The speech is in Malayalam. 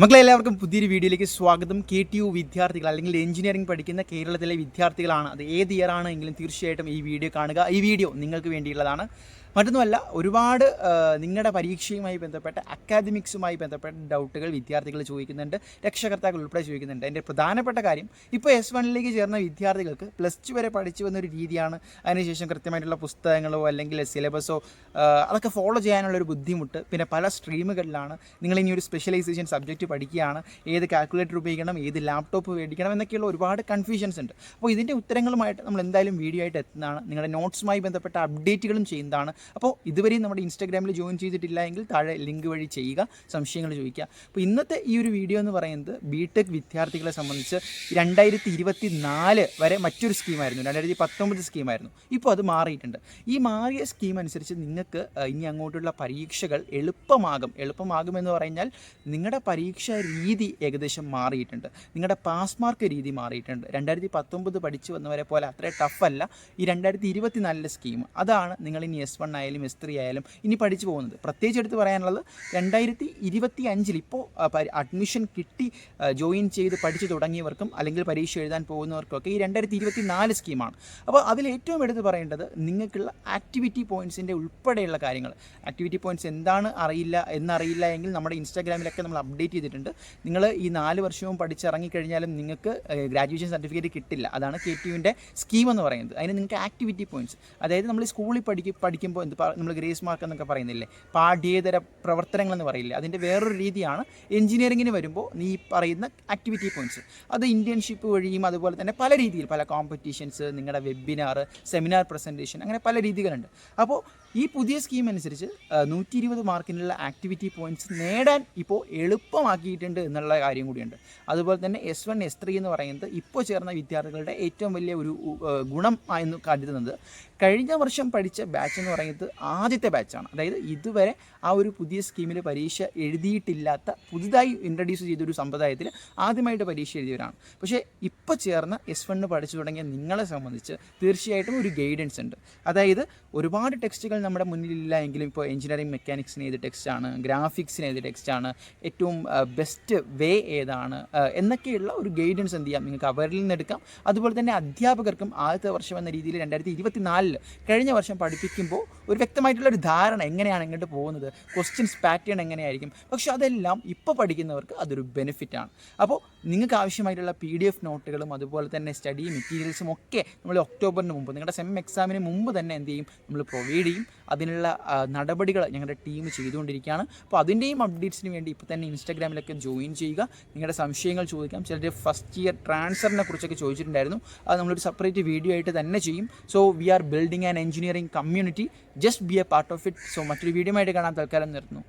മക്കളെ എല്ലാവർക്കും പുതിയൊരു വീഡിയോയിലേക്ക് സ്വാഗതം. കെ ടി യു വിദ്യാർത്ഥികൾ അല്ലെങ്കിൽ എഞ്ചിനീയറിംഗ് പഠിക്കുന്ന കേരളത്തിലെ വിദ്യാർത്ഥികളാണ്. അത് ഏത് ഇയർ ആണെങ്കിലും തീർച്ചയായിട്ടും ഈ വീഡിയോ കാണുക. ഈ വീഡിയോ നിങ്ങൾക്ക് വേണ്ടിയുള്ളതാണ്. മറ്റൊന്നുമല്ല ഒരുപാട് നിങ്ങളുടെ പരീക്ഷയുമായി ബന്ധപ്പെട്ട അക്കാദമിക്സുമായി ബന്ധപ്പെട്ട ഡൗട്ടുകൾ വിദ്യാർത്ഥികൾ ചോദിക്കുന്നുണ്ട് രക്ഷകർത്താക്കൾ ഉൾപ്പെടെ ചോദിക്കുന്നുണ്ട്. എന്റെ പ്രധാനപ്പെട്ട കാര്യം ഇപ്പോൾ എസ് വണ്ണിലേക്ക് ചേർന്ന വിദ്യാർത്ഥികൾക്ക് പ്ലസ് ടു വരെ പഠിച്ചു വന്നൊരു രീതിയാണ്. അതിനുശേഷം കൃത്യമായിട്ടുള്ള പുസ്തകങ്ങളോ അല്ലെങ്കിൽ സിലബസോ അതൊക്കെ ഫോളോ ചെയ്യാനുള്ളൊരു ബുദ്ധിമുട്ട്. പിന്നെ പല സ്ട്രീമുകളിലാണ് നിങ്ങൾ ഇനി ഒരു സ്പെഷ്യലൈസേഷൻ സബ്ജക്റ്റ് പഠിക്കുകയാണ്. ഏത് കാൽക്കുലേറ്റർ ഉപയോഗിക്കണം ഏത് ലാപ്ടോപ്പ് മേടിക്കണം എന്നൊക്കെയുള്ള ഒരുപാട് കൺഫ്യൂഷൻസ് ഉണ്ട്. അപ്പോൾ ഇതിന്റെ ഉത്തരങ്ങളുമായിട്ട് നമ്മൾ എന്തായാലും വീഡിയോ ആയിട്ട് എത്തുന്നതാണ്. നിങ്ങളുടെ നോട്ട്സുമായി ബന്ധപ്പെട്ട അപ്ഡേറ്റുകളും ചെയ്യുന്നതാണ്. അപ്പോൾ ഇതുവരെയും നമ്മുടെ ഇൻസ്റ്റാഗ്രാമിൽ ജോയിൻ ചെയ്തിട്ടില്ല എങ്കിൽ താഴെ ലിങ്ക് വഴി ചെയ്യുക സംശയങ്ങൾ ചോദിക്കുക. അപ്പോൾ ഇന്നത്തെ ഈ ഒരു വീഡിയോ എന്ന് പറയുന്നത് ബി ടെക് വിദ്യാർത്ഥികളെ സംബന്ധിച്ച് രണ്ടായിരത്തി ഇരുപത്തി നാല് വരെ മറ്റൊരു സ്കീമായിരുന്നു രണ്ടായിരത്തി പത്തൊമ്പത് സ്കീമായിരുന്നു ഇപ്പോൾ അത് മാറിയിട്ടുണ്ട്. ഈ മാറിയ സ്കീം അനുസരിച്ച് നിങ്ങൾക്ക് ഇനി അങ്ങോട്ടുള്ള പരീക്ഷകൾ എളുപ്പമാകും. എളുപ്പമാകുമെന്ന് പറഞ്ഞാൽ നിങ്ങളുടെ പരീക്ഷാ രീതി ഏകദേശം മാറിയിട്ടുണ്ട്. നിങ്ങളുടെ പാസ് മാർക്ക് രീതി മാറിയിട്ടുണ്ട്. രണ്ടായിരത്തി പത്തൊമ്പത് പഠിച്ചു വന്നവരെ പോലെ അത്ര ടഫല്ല ഈ രണ്ടായിരത്തി ഇരുപത്തി നാലിലെ സ്കീം അതാണ് നിങ്ങൾ ഇനി എസ് വൺ ആയാലും എസ് ത്രീ ആയാലും ഇനി പഠിച്ചു പോകുന്നത്. പ്രത്യേകിച്ച് എടുത്ത് പറയാനുള്ളത് രണ്ടായിരത്തി ഇരുപത്തി അഞ്ചിൽ ഇപ്പോൾ അഡ്മിഷൻ കിട്ടി ജോയിൻ ചെയ്ത് പഠിച്ചു തുടങ്ങിയവർക്കും അല്ലെങ്കിൽ പരീക്ഷ എഴുതാൻ പോകുന്നവർക്കൊക്കെ ഈ രണ്ടായിരത്തി ഇരുപത്തി നാല് സ്കീമാണ് അപ്പോൾ അതിൽ ഏറ്റവും എടുത്ത് പറയേണ്ടത് നിങ്ങൾക്കുള്ള ആക്ടിവിറ്റി പോയിന്റ്സിന്റെ ഉൾപ്പെടെയുള്ള കാര്യങ്ങൾ. ആക്ടിവിറ്റി പോയിന്റ്സ് എന്താണ് അറിയില്ല എന്നറിയില്ല എങ്കിൽ നമ്മുടെ ഇൻസ്റ്റാഗ്രാമിലൊക്കെ നമ്മൾ അപ്ഡേറ്റ് ചെയ്തിട്ടുണ്ട്. നിങ്ങൾ ഈ നാല് വർഷവും പഠിച്ചിറങ്ങിക്കഴിഞ്ഞാലും നിങ്ങൾക്ക് ഗ്രാജുവേഷൻ സർട്ടിഫിക്കറ്റ് കിട്ടില്ല. അതാണ് കെ ടി യുവിന്റെ സ്കീം എന്ന് പറയുന്നത്. അതിന് നിങ്ങൾക്ക് ആക്ടിവിറ്റി പോയിന്റ്സ് അതായത് നമ്മൾ സ്കൂളിൽ പഠിക്കും പഠിക്കുമ്പോൾ എന്ത് നമ്മൾ ഗ്രേസ് മാർക്ക് എന്നൊക്കെ പറയുന്നില്ലേ? പാഠ്യേതര പ്രവർത്തനങ്ങൾ എന്ന് പറയില്ലേ? അതിന്റെ വേറൊരു രീതിയാണ് എഞ്ചിനീയറിങ്ങിന് വരുമ്പോൾ നീ പറയുന്ന ആക്ടിവിറ്റി പോയിന്റ്സ് അത് ഇന്റേൺഷിപ്പ് വഴിയും അതുപോലെ തന്നെ പല രീതിയിൽ പല കോമ്പറ്റീഷൻസ് നിങ്ങളുടെ വെബിനാർ സെമിനാർ പ്രസന്റേഷൻ അങ്ങനെ പല രീതികളുണ്ട്. അപ്പോൾ ഈ പുതിയ സ്കീം അനുസരിച്ച് നൂറ്റി ഇരുപത് മാർക്കിനുള്ള ആക്ടിവിറ്റി പോയിന്റ്സ് നേടാൻ ഇപ്പോൾ എളുപ്പമാക്കിയിട്ടുണ്ട് എന്നുള്ള കാര്യം കൂടിയുണ്ട്. അതുപോലെ തന്നെ എസ് വൺ എസ് ത്രീ എന്ന് പറയുന്നത് ഇപ്പോൾ ചേർന്ന വിദ്യാർത്ഥികളുടെ ഏറ്റവും വലിയ ഒരു ഗുണം എന്ന് കരുതുന്നത് കഴിഞ്ഞ വർഷം പഠിച്ച ബാച്ച് എന്ന് പറയുന്നത് ആദ്യത്തെ ബാച്ചാണ് അതായത് ഇതുവരെ ആ ഒരു പുതിയ സ്കീമിൽ പരീക്ഷ എഴുതിയിട്ടില്ലാത്ത പുതുതായി ഇൻട്രൊഡ്യൂസ് ചെയ്തൊരു സമ്പ്രദായത്തിൽ ആദ്യമായിട്ട് പരീക്ഷ എഴുതിയവരാണ്. പക്ഷേ ഇപ്പോൾ ചേർന്ന എസ് വണ്ണ് പഠിച്ചു തുടങ്ങിയ നിങ്ങളെ സംബന്ധിച്ച് തീർച്ചയായിട്ടും ഒരു ഗൈഡൻസ് ഉണ്ട്. അതായത് ഒരുപാട് ടെക്സ്റ്റുകൾ നമ്മുടെ മുന്നിലില്ല എങ്കിലും ഇപ്പോൾ എഞ്ചിനീയറിംഗ് മെക്കാനിക്സിന് ഏത് ടെക്സ്റ്റാണ് ഗ്രാഫിക്സിന് ഏത് ടെക്സ്റ്റാണ് ഏറ്റവും ബെസ്റ്റ് വേ ഏതാണ് എന്നൊക്കെയുള്ള ഒരു ഗൈഡൻസ് എന്ത് ചെയ്യാം? നിങ്ങൾക്ക് അവരിൽ നിന്ന് എടുക്കാം. അതുപോലെ തന്നെ അധ്യാപകർക്കും ആദ്യത്തെ വർഷം എന്ന രീതിയിൽ രണ്ടായിരത്തി ഇരുപത്തി നാലിൽ കഴിഞ്ഞ വർഷം പഠിപ്പിക്കുമ്പോൾ ഒരു വ്യക്തമായിട്ടുള്ള ഒരു ധാരണ എങ്ങനെയാണ് ഇങ്ങോട്ട് പോകുന്നത്? ക്വസ്റ്റ്യൻസ് പാറ്റേൺ എങ്ങനെയായിരിക്കും? പക്ഷേ അതെല്ലാം ഇപ്പോൾ പഠിക്കുന്നവർക്ക് അതൊരു ബെനിഫിറ്റാണ് അപ്പോൾ നിങ്ങൾക്ക് ആവശ്യമായിട്ടുള്ള പി ഡി എഫ് നോട്ടുകളും അതുപോലെ തന്നെ സ്റ്റഡി മെറ്റീരിയൽസും ഒക്കെ നമ്മൾ ഒക്ടോബറിന് മുമ്പ് നിങ്ങളുടെ സെം എക്സാമിന് മുമ്പ് തന്നെ എന്ത് ചെയ്യും? നമ്മൾ പ്രൊവൈഡ് ചെയ്യും. അതിനുള്ള നടപടികൾ ഞങ്ങളുടെ ടീം ചെയ്തുകൊണ്ടിരിക്കുകയാണ്. അപ്പോൾ അതിന്റെയും അപ്ഡേറ്റ്സിന് വേണ്ടി ഇപ്പോൾ തന്നെ ഇൻസ്റ്റാഗ്രാമിലൊക്കെ ജോയിൻ ചെയ്യുക. നിങ്ങളുടെ സംശയങ്ങൾ ചോദിക്കാം. ചിലർ ഫസ്റ്റ് ഇയർ ട്രാൻസ്ഫറിനെ കുറിച്ചൊക്കെ ചോദിച്ചിട്ടുണ്ടായിരുന്നു. അത് നമ്മളൊരു സെപ്പറേറ്റ് വീഡിയോ ആയിട്ട് തന്നെ ചെയ്യും. So we are building and engineering community just be a part of it so മറ്റൊരു വീഡിയോ ആയിട്ട് കാണാൻ തൽക്കാലം നിർത്തുന്നു.